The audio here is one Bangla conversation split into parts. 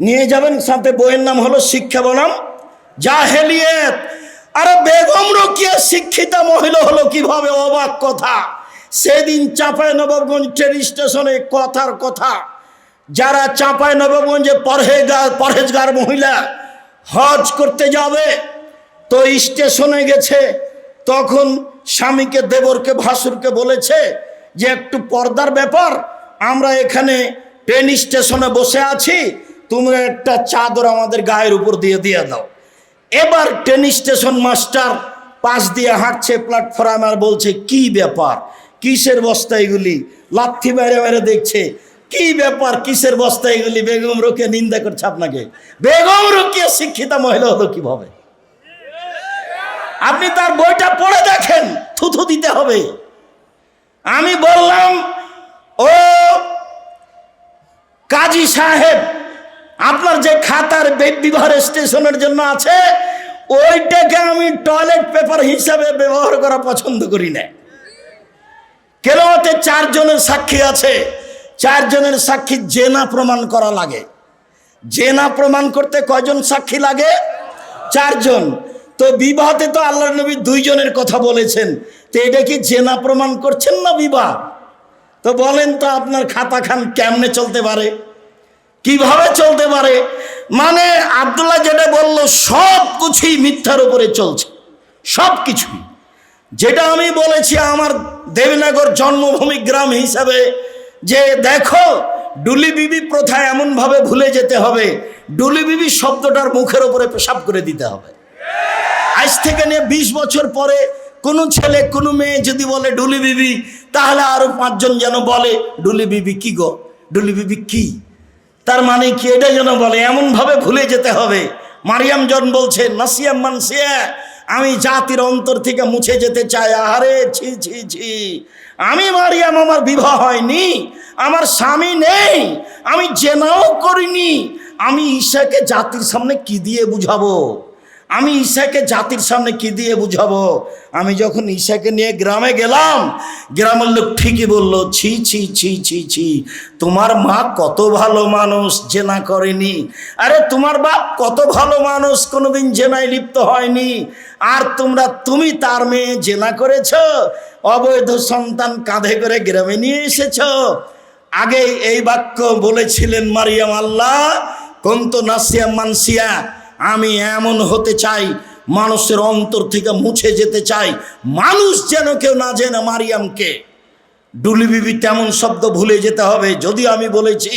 নিয়ে যাবেন, সাথে বইয়ের নাম হলো শিক্ষা বনাম। জাহেলিয়েত। আরে বেগম রকিয়া শিক্ষিতা মহিলা হলো কীভাবে অবাক কথা। সেদিন চাঁপাই নবাবগঞ্জ ট্রেন স্টেশনে কথার কথা। যারা চাঁপাই নবাবগঞ্জে পরহেগার পরহেজগার মহিলা হজ করতে যাবে, তো স্টেশনে গেছে। তখন স্বামীকে, দেবরকে, ভাসুরকে বলেছে যে, একটু পর্দার ব্যাপার, আমরা এখানে ট্রেন স্টেশনে বসে আছি তোমরা একটা চাদর আমাদের গায়ের উপর দিয়ে দিয়ে দাও। এবার ট্রেন স্টেশন মাস্টার পাশ দিয়ে হাঁটছে প্ল্যাটফর্ম আর বলছে, কি ব্যাপার? কিসের বস্তা এগুলি? লাথি মেরে মেরে দেখছে, কি ব্যাপার? কিসের বস্তা এগুলি? বেগম রোকে নিন্দা করছে আপনাকে। বেগম রোকে শিক্ষিতা মহিলা হলো কীভাবে? আপনি তার বইটা পড়ে দেখেন, থুথু দিতে হবে। আমি বললাম, ও কাজী সাহেব আপনার যে খাতার বে- স্টেশনের জন্য আছে, ওইটাকে আমি টয়লেট পেপার হিসাবে ব্যবহার করা পছন্দ করি না। কেন ওতে চারজনের সাক্ষী আছে? চারজনের সাক্ষী জেনা প্রমাণ করা লাগে। জেনা প্রমাণ করতে কয়জন সাক্ষী লাগে? চারজন। তো বিবাহতে তো আল্লাহ নবী দুইজনের কথা বলেছেন। তো এটা কি জেনা প্রমাণ করছেন না বিবাহ? তো বলেন তো আপনার খাতা খান কেমনে চলতে পারে? কীভাবে চলতে পারে? মানে আব্দুল্লাহ যেটা বলল, সব কিছুই মিথ্যার উপরে চলছে। সব কিছুই। যেটা আমি বলেছি আমার দেবনগর জন্মভূমি গ্রাম হিসাবে, যে দেখো, ডুলি বিবি প্রথা এমনভাবে ভুলে যেতে হবে। ডুলি বিবি শব্দটার মুখের উপরে পেশাব করে দিতে হবে। আজ থেকে নিয়ে বিশ বছর পরে কোনো ছেলে, কোনো মেয়ে যদি বলে ডুলি বিবি, তাহলে আরও পাঁচজন যেন বলে, ডুলি বিবি কি গো? ডুলি বিবি কি? তার মানে কি? এটা যেন বলে, এমনভাবে ভুলে যেতে হবে। মারিয়াম জন বলছে নাসিয়াম মানসিয়া আমি জাতির অন্তর থেকে মুছে যেতে চাই। আহারে, ছি ছি ছি। আমি মারিয়াম, আমার বিবাহ হয়নি, আমার স্বামী নেই, আমি জেনাও করিনি। আমি ঈশাকে জাতির সামনে কি দিয়ে বুঝাবো? আমি ঈশাকে জাতির সামনে কি দিয়ে বুঝাবো? আমি যখন ঈশাকে নিয়ে গ্রামে গেলাম, গ্রামের লোক ঠিকই বলল, ছি ছি ছি ছি ছি, তোমার মা কত ভালো মানুষ জেনা করেনি। আরে তোমার বাপ কত ভালো মানুষ, কোনোদিন জেনায় লিপ্ত হয়নি। আর তোমরা, তুমি তার মেয়ে জেনা করেছ, অবৈধ সন্তান কাঁধে করে গ্রামে নিয়ে এসেছ। আগে এই বাক্য বলেছিলেন মারিয়াম আল্লাহ, কন্ত নাসিয়া মানসিয়া আমি এমন হতে চাই, মানুষের অন্তর থেকে মুছে যেতে চাই, মানুষ যেন কেউ না জেনে মারিয়ামকে। ডুলিবিবি তেমন শব্দ ভুলে যেতে হবে যদি আমি বলেছি,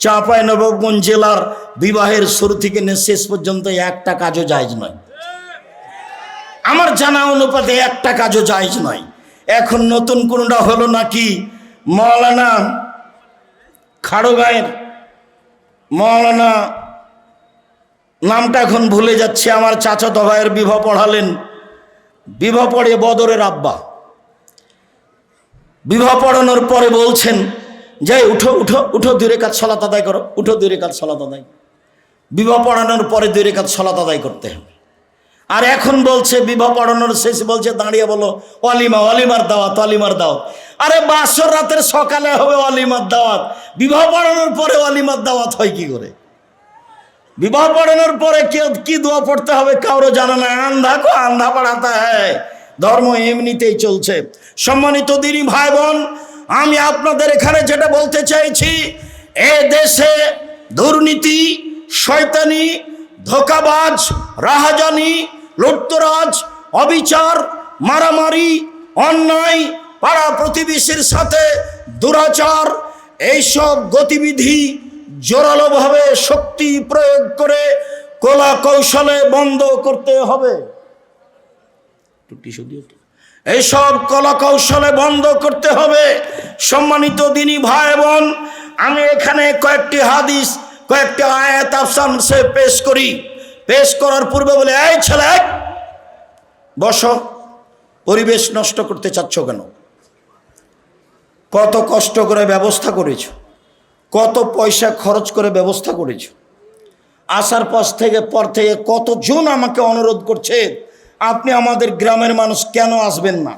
চাঁপাই নবাবগঞ্জ জেলার বিবাহের শুরু থেকে শেষ পর্যন্ত একটা কাজও জায়জ নয়। আমার জানা অনুপাতে একটা কাজও জায়জ নয়। এখন নতুন কোনটা হলো নাকি মৌলানা খাড়োগাঁয়ের মৌলানা নামটা এখন ভুলে যাচ্ছে, আমার চাচা ভাইয়ের বিবাহ পড়ালেন। বিবাহ পড়ে বদরের আব্বা। বিবাহ পড়ানোর পরে বলছেন যে উঠো উঠো উঠো দূরে কাজ সলাত আদায় করো, উঠো দূরে কাজ সলাত আদায়। বিবাহ পড়ানোর পরে দূরে কাজ সলাত আদায় করতে হবে। আর এখন বলছে বিবাহ পড়ানোর শেষ বলছে, দাঁড়িয়ে বলো অলিমা অলিমার দাওয়াত অলিমার দাওয়াত। আরে বাসর রাতের সকালে হবে অলিমার দাওয়াত। বিবাহ পড়ানোর পরে অলিমার দাওয়াত হয় কি করে? বিবাহ পড়ানোর পরে কেউ কি দোয়া পড়তে হবে কারও জানা না আন্ধা কো, আন্ধা পড়াতে হয়। ধর্ম এমনিতেই চলছে। সম্মানিত দিনী ভাই বোন আমি আপনাদের এখানে যেটা বলতে চাইছি, এ দেশে দুর্নীতি, শয়তানি, ধোকাবাজ, রাহাজানি, লুটতরাজ, অবিচার, মারামারি, অন্যায়, পাড়া প্রতিবেশীর সাথে দুরাচার, এইসব গতিবিধি জোরালোভাবে শক্তি প্রয়োগ করে কলা কৌশলে বন্ধ করতে হবে। এইসব কলা কৌশলে বন্ধ করতে হবে। সম্মানিত দিনী ভাই বোন, আমি এখানে কয়েকটি হাদিস, কয়েকটি আয়াত আফসান সে পেশ করি। পেশ করার পূর্বে বলে, এই ছেলে, বসো। পরিবেশ নষ্ট করতে চাচ্ছ কেন? কত কষ্ট করে ব্যবস্থা করেছ। কত পয়সা খরচ করে ব্যবস্থা করেছ? আসার পর থেকে পর থেকে কতজন আমাকে অনুরোধ করছে, আপনি আমাদের গ্রামের মানুষ কেন আসবেন না?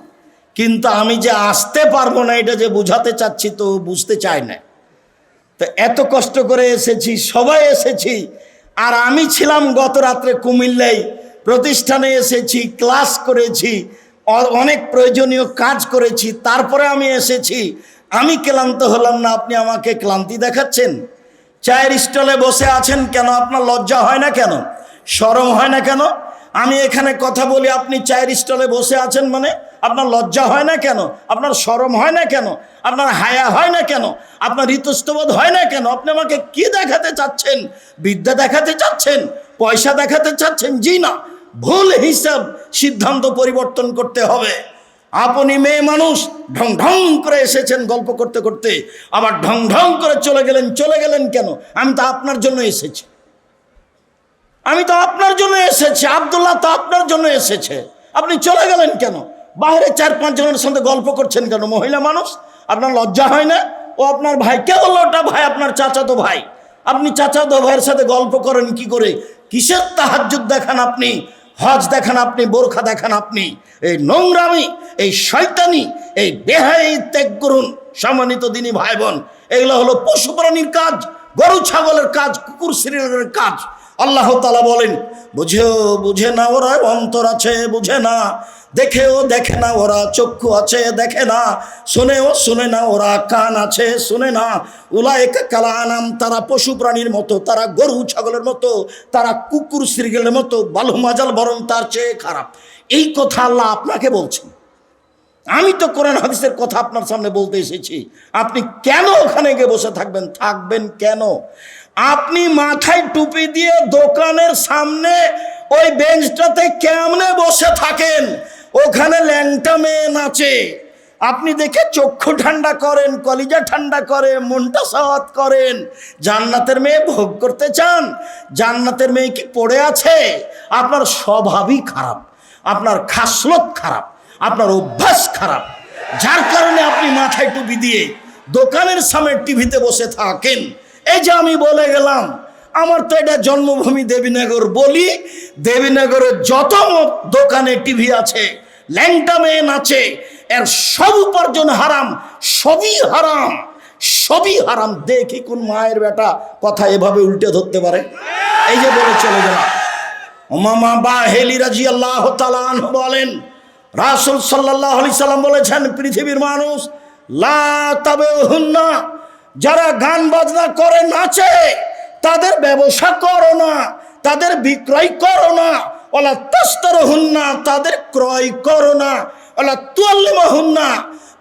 কিন্তু আমি যে আসতে পারব না, এটা যে বুঝাতে চাচ্ছি তো বুঝতে চায় না। তো এত কষ্ট করে এসেছি, সবাই এসেছি। আর আমি ছিলাম গত রাত্রে কুমিল্লায়, প্রতিষ্ঠানে এসেছি, ক্লাস করেছি অনেক প্রয়োজনীয় কাজ করেছি, তারপরে আমি এসেছি। আমি ক্লান্ত হলাম না, আপনি আমাকে ক্লান্তি দেখাচ্ছেন? চায়ের স্টলে বসে আছেন কেন? আপনার লজ্জা হয় না কেন? সরম হয় না কেন? আমি এখানে কথা বলি, আপনি চায়ের স্টলে বসে আছেন মানে আপনার লজ্জা হয় না কেন? আপনার সরম হয় না কেন? আপনার হায়া হয় না কেন? আপনার ঋতুস্তবোধ হয় না কেন? আপনি আমাকে কি দেখাতে চাচ্ছেন? বিদ্যা দেখাতে চাচ্ছেন? পয়সা দেখাতে চাচ্ছেন? জি না। ভুল হিসাব সিদ্ধান্ত পরিবর্তন করতে হবে। আপনি মেয়ে মানুষ, ঢং ঢং করে এসেছেন গল্প করতে করতে। আবার ঢং ঢং করে চলে গেলেন চলে গেলেন কেন? আমি তো আপনার জন্য এসেছি। আমি তো আপনার জন্য এসেছি, আবদুল্লাহ তো আপনার জন্য এসেছে। আপনি চলে গেলেন কেন? বাইরে চার পাঁচ জনের সাথে গল্প করছেন কেন? মহিলা মানুষ, আপনার লজ্জা হয় না? ও আপনার ভাই, কে বলল ওটা ভাই? আপনার চাচাতো ভাই। আপনি চাচাতো ভাইয়ের সাথে গল্প করেন কি করে? কিসের তাহাজ্জুদ দেখান আপনি? হজ দেখান আপনি, বোরখা দেখান আপনি, এই নোংরামি, এই শয়তানি, এই বেহাই ত্যাগ করুন সম্মানিত দিনী ভাই বোন। এগুলো হলো পশু প্রাণীর কাজ, গরু, ছাগলের কাজ, কুকুর, সিরিয়ালের কাজ। আল্লাহ তালা বলেন, বুঝেও বুঝে না ওরা, অন্তর আছে বুঝে না। দেখেও দেখে না ওরা, চক্ষু আছে দেখে না। শুনেও শুনে না ওরা, কান আছে শুনে না। উলায়কা কালা আনাম তারা পশু প্রাণীর মতো, তারা গরু ছাগলের মতো, তারা কুকুর সিরিগেলের মতো, বালু মাজাল বরং তার চেয়ে খারাপ। এই কথা আল্লাহ আপনাকে বলছেন। আমি তো কোরআন হাদিসের কথা আপনার সামনে বলতে এসেছি। আপনি কেন ওখানে গিয়ে বসে থাকবেন? থাকবেন কেন? আপনি মাথায় টুপি দিয়ে দোকানের সামনে ওই বেঞ্চটাতে কেমনে বসে থাকেন? ওখানে ল্যাংটা মেয়ে নাচে। আপনি দেখে চক্ষু ঠান্ডা করেন, কলিজা ঠান্ডা করে, মনটা সাওয়াত করেন। জান্নাতের মেয়ে ভোগ করতে চান? জান্নাতের মেয়ে কি পড়ে আছে? আপনার স্বভাবই খারাপ, আপনার খাসলত খারাপ, আপনার অভ্যাস খারাপ। যার কারণে আপনি মাথায় টুপি দিয়ে দোকানের সামনে টিভিতে বসে থাকেন। এই যে আমি বলে গেলাম, আমার তো এটা জন্মভূমি দেবীনগর বলি দেবীনগরের যত দোকানে টিভি আছে ল্যাংটা মেয়ে নাচে এর সব উপার্জন হারাম, সবই হারাম সবই হারাম। দেখি কোন মায়ের বেটা কথা এভাবে উল্টে ধরতে পারে। এই যে বলে চলে গেলাম। ওমামা বা হেলি রাজি আল্লাহ বলেন, রাসুল সাল্লাহ আলি সাল্লাম বলেছেন, পৃথিবীর মানুষ, লা তবে হুন্না যারা গান বাজনা করে নাচে, তাদের ব্যবসা করো না, তাদের বিক্রয় করো না, ওলা তস্তর হুন্না, তাদের ক্রয় করো না, ওলা তুয়াল্লিমা হুন্না,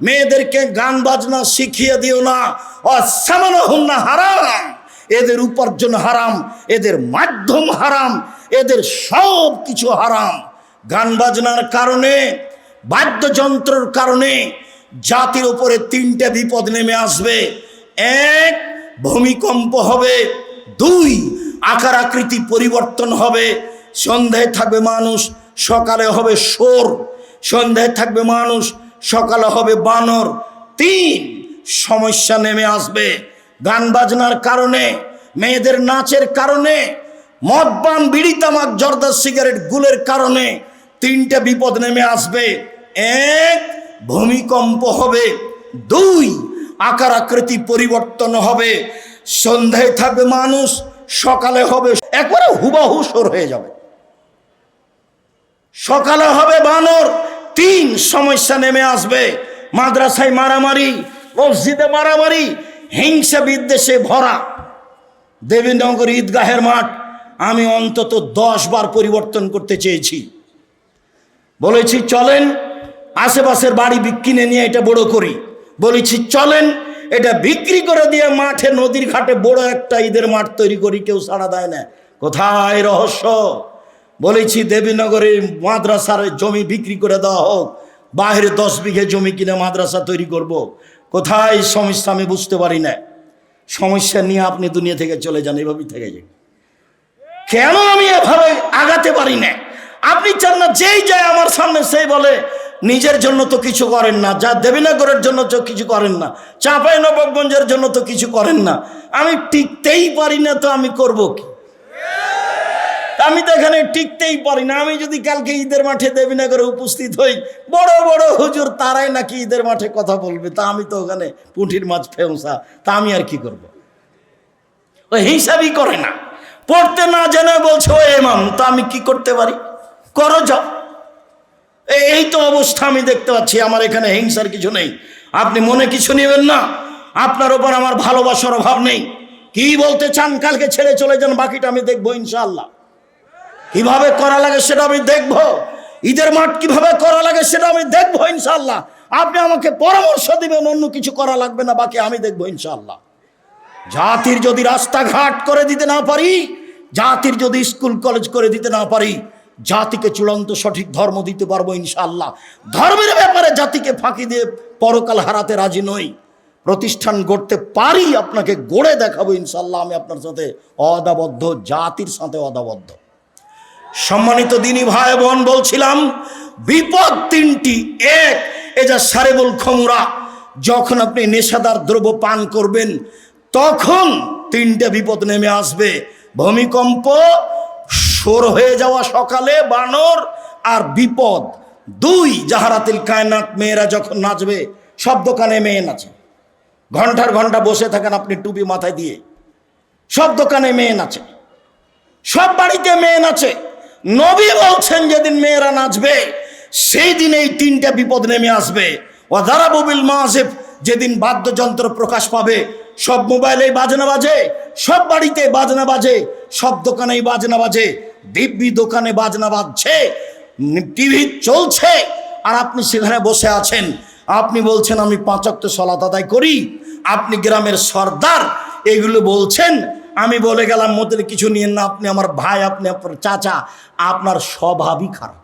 মেয়েদেরকে গান বাজনা শিখিয়ে দিও না, অসামান্য হুন্না হারাম, এদের উপার্জন হারাম, এদের মাধ্যম হারাম, এদের সব কিছু হারাম। গান বাজনার কারণে, বাদ্যযন্ত্রের কারণে, জাতির উপরে তিনটে বিপদ নেমে আসবে। এক, ভূমিকম্প হবে। দুই, আকার আকৃতি পরিবর্তন হবে। সন্ধ্যায় থাকবে মানুষ, সকালে হবে সোর। সন্ধ্যায় থাকবে মানুষ, সকালে হবে বানর। তিন, সমস্যা নেমে আসবে। গান বাজনার কারণে, মেয়েদের নাচের কারণে মদ পান বিড়ি, তামাক জর্দা সিগারেট, গুলের কারণে তিনটে বিপদ নেমে আসবে। এক, ভূমিকম্প হবে। দুই আকার আকৃতি পরিবর্তন হবে। সন্ধ্যায় থাকবে মানুষ, সকালে হবে একবারে হুবাহু সর হয়ে যাবে। সকালে হবে বানর, তিন সমস্যা নেমে আসবে। মাদ্রাসায় মারামারি, মসজিদে মারামারি, হিংসা বিদ্বেষে ভরা। দেবীনগর ঈদগাহের মাঠ, আমি অন্তত দশ বার পরিবর্তন করতে চেয়েছি। বলেছি, চলেন, আশেপাশের বাড়ি কিনে নিয়ে এটা বড় করি। বলেছি, চলেন, এটা বিক্রি করে দিয়ে মাঠে, নদীর ঘাটে বড় একটা ঈদের মাঠ তৈরি করি, কেউ সাড়া দেয় না। কোথায় রহস্য? বলেছি দেবীনগরে মাদ্রাসার জমি বিক্রি করে দেওয়া হোক বাইরে দশ বিঘে জমি কিনে মাদ্রাসা তৈরি করব। কোথায়? সমস্যা আমি বুঝতে পারি না। সমস্যা নিয়ে আপনি দুনিয়া থেকে চলে যান, এভাবেই থেকে যান কেন আমি এভাবে আগাতে পারি না? আপনি চান না, যেই যায় আমার সামনে, সেই বলে নিজের জন্য তো কিছু করেন না, যা দেবীনগরের জন্য তো কিছু করেন না, চাঁপাই নবাবগঞ্জের জন্য তো কিছু করেন না। আমি টিকতেই পারি না তো আমি করব কি? আমি তো এখানে টিকতেই পারি না, আমি যদি কালকে ঈদের মাঠে দেবীনগরে উপস্থিত হই, বড় বড় হুজুর তারাই নাকি ঈদের মাঠে কথা বলবে, তা আমি তো ওখানে পুঁঠির মাছ ফেউসা, তা আমি আর কি করব। ও হিসাবই করে না, পড়তে না জেনে বলছে, ও এমাম তা আমি কি করতে পারি? করো যাও। এই তো অবস্থা আমি দেখতে পাচ্ছি, আমার এখানে হিংসার কিছু নেই। আপনি মনে কিছু নেবেন না? আপনার ওপর আমার ভালোবাসার অভাব নেই। কি বলতে চান? কালকে ছেড়ে চলে যান, বাকিটা আমি দেখব ইনশাআল্লাহ। কীভাবে করা লাগে সেটা আমি দেখব। ঈদের মাঠ কীভাবে করা লাগে সেটা আমি দেখব ইনশাআল্লাহ। আপনি আমাকে পরামর্শ দিবেন, অন্য কিছু করা লাগবে না, বাকি আমি দেখব ইনশাআল্লাহ। জাতির যদি রাস্তাঘাট করে দিতে না পারি, জাতির যদি স্কুল, কলেজ করে দিতে না পারি জাতিকে চূড়ান্ত সঠিক ধর্ম দিতে পারব ইনশাআল্লাহ। ধর্মের ব্যাপারে জাতিকে ফাঁকি দিয়ে পরকাল হারাতে রাজি নই। প্রতিষ্ঠান গড়তে পারি আপনাকে গড়ে দেখাবো ইনশাআল্লাহ, আমি আপনার সাথে অদাবদ্ধ, জাতির সাথে অদাবদ্ধ। সম্মানিত দিনী ভাই বোন, বলছিলাম, বিপদ তিনটি। এক এ যা সারেবুল খমুরা, যখন আপনি নেশাদার দ্রব্য পান করবেন, তখন তিনটে বিপদ নেমে আসবে। ভূমিকম্প সর হয়ে যাওয়া সকালে বানর আর বিপদ। দুই জাহারাতিল কায়নাত মেয়েরা যখন নাচবে, সব দোকানে মেয়ে নাচে। ঘণ্টার ঘণ্টা বসে থাকেন আপনি টুপি মাথায় দিয়ে। সব দোকানে মেয়ে নাচে। সব বাড়িতে মেয়ে নাচে। নবী বলছেন, যেদিন মেয়েরা নাচবে, সেই দিন এই তিনটা বিপদ নেমে আসবে। ও দারাবুবিল মাসেফ যেদিন বাদ্যযন্ত্র প্রকাশ পাবে, সব মোবাইলে বাজনা বাজে, সব বাড়িতে বাজনা বাজে, সব দোকানেই বাজনা বাজে। দিব্যি দোকানে বাজনা বাজছে, টিভি চলছে, আর আপনি সেখানে বসে আছেন। আপনি বলছেন, আমি পাঁচক্ত সলাত আদায় করি। আপনি গ্রামের সর্দার, এগুলো বলছেন। আমি বলে গেলাম মতের কিছু নিয়েন না, আপনি আমার ভাই, আপনি আপনার চাচা, আপনার স্বভাবই খারাপ।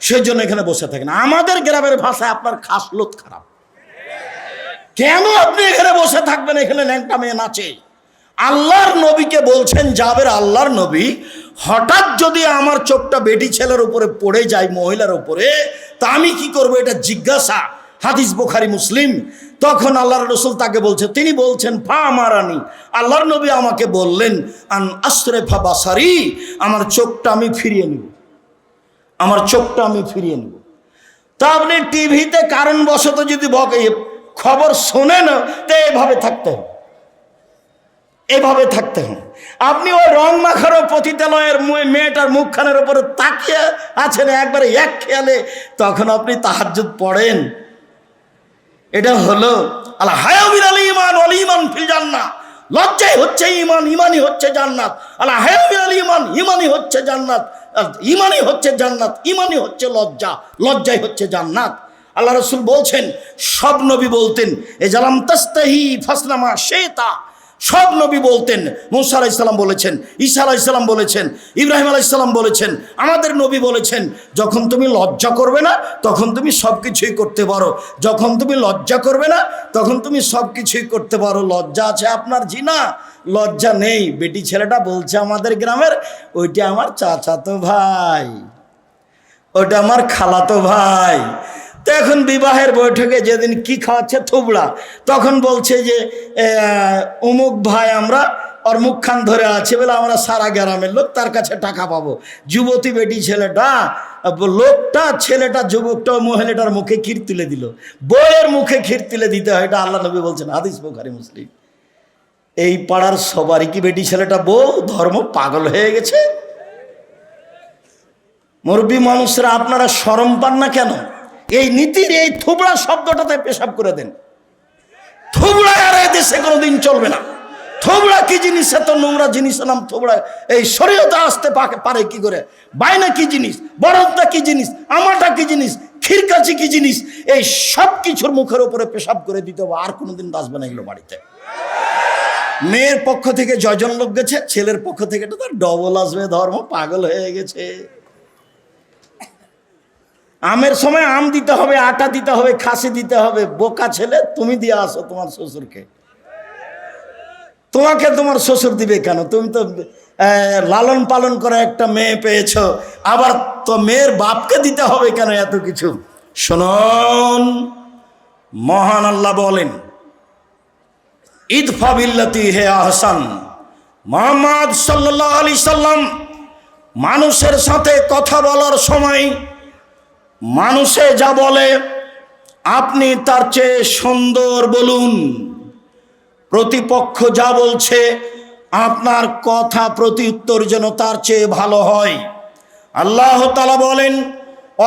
সেজন্য এখানে বসে থাকেন। আমাদের গ্রামের ভাষায় আপনার খাসলত খারাপ। কেন আপনি এখানে বসে থাকবেন? এখানে ল্যাংটা মেয়ে নাচে। আল্লাহর নবীকে বলছেন যাবের আল্লাহর নবী, হঠাৎ যদি আমার চোখটা বেটি ছেলের উপরে পড়ে যায়, মহিলার উপরে, তা আমি কি করব? এটা জিজ্ঞাসা। হাদিস বোখারি, মুসলিম। তখন আল্লাহর রসুল তাকে বলছে, তিনি বলছেন, ফা মারানি আল্লাহর নবী আমাকে বললেন, আন আশ্রে ফা বাসারি, আমার চোখটা আমি ফিরিয়ে নিব। আমার চোখটা আমি ফিরিয়ে নেব। তা আপনি টিভিতে কারণবশত যদি খবর শোনেন তো এভাবে থাকতে হবে। এভাবে থাকতে হবে। আপনি ওই রং মাখারো পতিতালয়ের মেয়েটার মুখখানের উপরে তাকিয়ে আছেন একবারে এক খেয়ালে, তখন আপনি তাহাজ্জুদ পড়েন। এটা হলো আল্লাহ হায়াবির আলী ইমান অলি ইমান ফিল জান্নাত লজ্জাই হচ্ছে ইমান ইমানই হচ্ছে জান্নাত। আল্লাহ হায়াবির আলী ইমান ইমানই হচ্ছে জান্নাত। ইমানই হচ্ছে জান্নাত ইমানই হচ্ছে লজ্জা, লজ্জাই হচ্ছে জান্নাত। আল্লাহ রসুল বলছেন, সব নবী বলতেন এ জালাম তাস্তাহি ফাসনামা শেতা সব নবী বলতেন, মুসা আলাইসাল্লাম বলেছেন, ঈসা আলাইসাল্লাম বলেছেন, ইব্রাহিম আলাইসাল্লাম বলেছেন, আমাদের নবী বলেছেন, যখন তুমি লজ্জা করবে না, তখন তুমি সব কিছুই করতে পারো। যখন তুমি লজ্জা করবে না, তখন তুমি সব কিছুই করতে পারো। লজ্জা আছে আপনার জিনা, লজ্জা নেই। বেটি ছেলেটা বলছে আমাদের গ্রামের, ওইটা আমার চাচাতো ভাই ওটা আমার খালাতো ভাই তো এখন বিবাহের বৈঠকে যেদিন কি খাওয়াচ্ছে থুবড়া, তখন বলছে যে অমুক ভাই আমরা ওর মুখখান ধরে আছে বলে আমরা সারা গ্রামের লোক তার কাছে টাকা পাবো। যুবতী বেটি ছেলেটা, লোকটা, ছেলেটা, যুবকটা মহিলাটার মুখে ক্ষীর তুলে দিল। বইয়ের মুখে ক্ষীর তুলে দিতে হয়, এটা আল্লাহ নবী বলছেন, হাদিস বোখারি, মুসলিম। এই পাড়ার সবারই কি বেটি ছেলেটা বউ? ধর্ম পাগল হয়ে গেছে। মুরব্বী মানুষরা আপনারা সরম পান না কেন? এই নীতির এই থুবড়া শব্দটাতে পেশাব করে দেন। থুবড়া আর এই দেশে কোনোদিন চলবে না। থোবড়া কি জিনিস? এত নোংরা জিনিস নাম থোবড়া। এই শরীয়তে আসতে পারে কি করে? বাইনা কি জিনিস? বরফটা কি জিনিস? আমাটা কি জিনিস? খিরকাচি কি জিনিস? এই সব কিছুর মুখের উপরে পেশাব করে দিতে হবে, আর কোনোদিন আসবে না এগুলো বাড়িতে। মেয়ের পক্ষ থেকে জয়জন লোক গেছে, ছেলের পক্ষ থেকে তো তার ডবল আসবে, ধর্ম পাগল হয়ে গেছে। আমের সময় আম দিতে হবে, আটা দিতে হবে, খাসি দিতে হবে। বোকা ছেলে, তুমি দিয়ে আসো তোমার শ্বশুরকে। তোমাকে তোমার শ্বশুর দিবে কেন? তুমি তো লালন পালন করা একটা মেয়ে পেয়েছ। আবার তো মেয়ের বাপকে দিতে হবে কেন এত কিছু? শোনন, মহান আল্লাহ বলেন, ইদফা বিল্লাতি হে আহসান। মোহাম্মদ সাল্লাহ আলি সাল্লাম মানুষের সাথে কথা বলার সময় মানুষে যা বলে, আপনি তার চেয়ে সুন্দর বলুন। প্রতিপক্ষ যা বলছে, আপনার কথা প্রতি উত্তর যেন তার চেয়ে ভালো হয়। আল্লাহ তালা বলেন,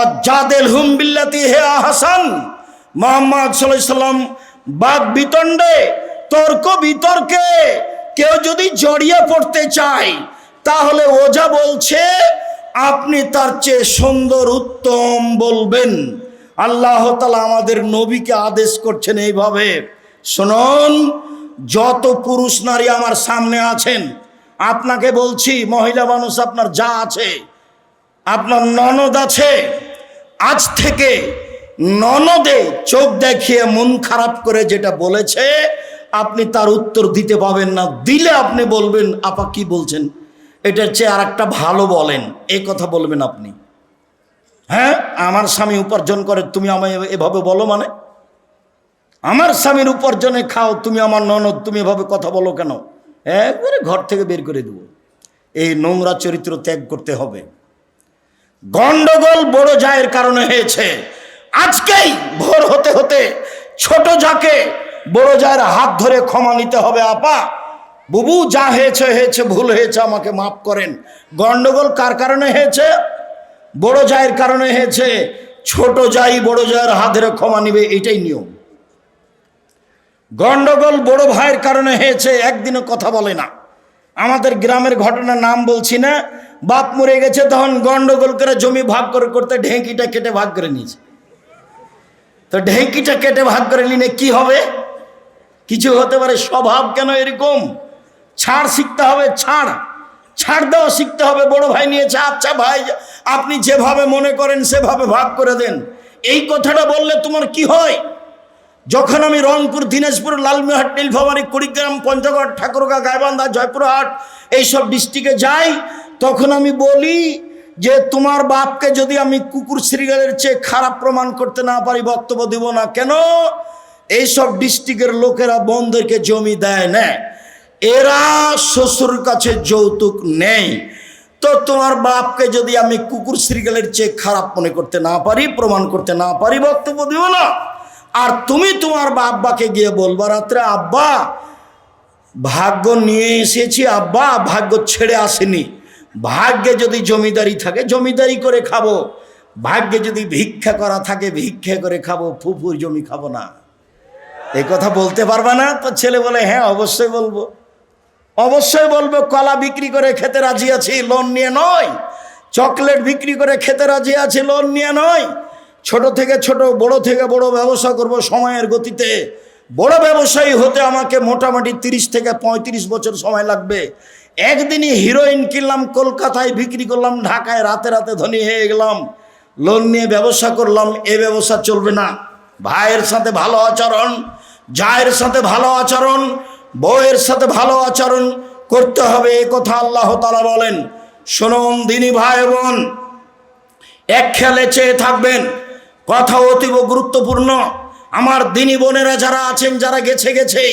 অজাদেল হুম বিল্লাতি হে আহাসান। মোহাম্মদ সাল্লাম বাদ বিতণ্ডে, তর্ক বিতর্কে কেউ যদি জড়িয়ে পড়তে চায়, তাহলে ওজা বলছে আপনি তার চেয়ে সুন্দর, উত্তম বলবেন। আল্লাহ তালা আমাদের নবীকে আদেশ করছেন এইভাবে। শুনুন, যত পুরুষ নারী আমার সামনে আছেন, আপনাকে বলছি, মহিলা মানুষ আপনার যা আছে, আপনার ননদ আছে, আজ থেকে ননদে চোখ দেখিয়ে মন খারাপ করে যেটা বলেছে, আপনি তার উত্তর দিতে পাবেন না। দিলে আপনি বলবেন, আপা কি বলছেন? এটার চেয়ে আর একটা ভালো বলেন এই কথা বলবেন আপনি। হ্যাঁ আমার স্বামী উপার্জন করে, তুমি আমায় এভাবে বলো মানে? আমার স্বামীর উপার্জনে খাও, তুমি আমার ননদ, তুমি এভাবে কথা বলো কেন? একবারে ঘর থেকে বের করে দেবো। এই নোংরা চরিত্র ত্যাগ করতে হবে। গন্ডগোল বড় জায়ের কারণে হয়েছে। আজকেই ভোর হতে হতে ছোট যাকে বড় জায়ের হাত ধরে ক্ষমা নিতে হবে, আপা। বুবু, যা হয়েছে হয়েছে, ভুল হয়েছে, আমাকে মাফ করেন। গন্ডগোল কার কারণে হয়েছে? বড় জায়ের কারণে হয়েছে। ছোট যাই বড় জায়ের হাতের ক্ষমা নিবে, এটাই নিয়ম। গন্ডগোল বড় ভাইয়ের কারণে হয়েছে, একদিনও কথা বলে না। আমাদের গ্রামের ঘটনার নাম বলছি না। বাপ মরে গেছে, তখন গন্ডগোল করে জমি ভাগ করে করতে ঢেঁকিটা কেটে ভাগ করে নিয়েছে। তো ঢেঁকিটা কেটে ভাগ করে নিলে কি হবে? কিছু হতে পারে, স্বভাব কেন এরকম? ছাড় শিখতে হবে, ছাড়। ছাড় দেওয়া শিখতে হবে, বড় ভাই নিয়েছে আচ্ছা ভাই, আপনি যেভাবে মনে করেন সেভাবে ভাগ করে দেন। এই কথাটা বললে তোমার কি হয়? যখন আমি রংপুর, দিনাজপুর, লালমিহাট, নীলফামারী, কুড়িগ্রাম, পঞ্চগড়, ঠাকুরগা, গাইবান্ধা, জয়পুরহাট এইসব ডিস্ট্রিক্টে যাই, তখন আমি বলি যে তোমার বাপকে যদি আমি কুকুর শ্রীগালের চেয়ে খারাপ প্রমাণ করতে না পারি, বক্তব্য দিব না। কেন? এইসব ডিস্ট্রিক্টের লোকেরা বোনদেরকে জমি দেয় না। এরা শ্বশুর কাছে যৌতুক নেই। তো তোমার বাপকে যদি আমি কুকুর শ্রীগালের চেয়ে খারাপ মনে করতে না পারি, প্রমাণ করতে না পারি, বক্তব্য দিব না। আর তুমি তোমার আব্বাকে গিয়ে বলবা, রাত্রে আব্বা, ভাগ্য নিয়ে এসেছি আব্বা, ভাগ্য ছেড়ে আসেনি। ভাগ্যে যদি জমিদারি থাকে, জমিদারি করে খাব। ভাগ্যে যদি ভিক্ষা করা থাকে, ভিক্ষা করে খাব, ফুফুর জমি খাব না। এই কথা বলতে পারবা না? তো ছেলে বলে হ্যাঁ অবশ্যই বলব। অবশ্যই বলব, কলা বিক্রি করে খেতে রাজি আছি, লোন নিয়ে নয়। চকলেট বিক্রি করে খেতে রাজি আছি, লোন নিয়ে নয়। ছোট থেকে ছোট, বড় থেকে বড় ব্যবসা করব সময়ের গতিতে। বড় ব্যবসায়ী হতে আমাকে মোটামুটি তিরিশ থেকে পঁয়ত্রিশ বছর সময় লাগবে। একদিনই হিরোইন কিনলাম, কলকাতায় বিক্রি করলাম, ঢাকায় রাতে রাতে ধনী হয়ে গেলাম। লোন নিয়ে ব্যবসা করলাম, এ ব্যবসা চলবে না। ভাইয়ের সাথে ভালো আচরণ, জায়ের সাথে ভালো আচরণ বউয়ের সাথে ভালো আচরণ করতে হবে, এ কথা আল্লাহ তালা বলেন। শুনুন দিনী ভাই বোন, এক খেলে চেয়ে থাকবেন, কথা অতীব গুরুত্বপূর্ণ। আমার দিনী বোনেরা যারা আছেন, যারা গেছে গেছে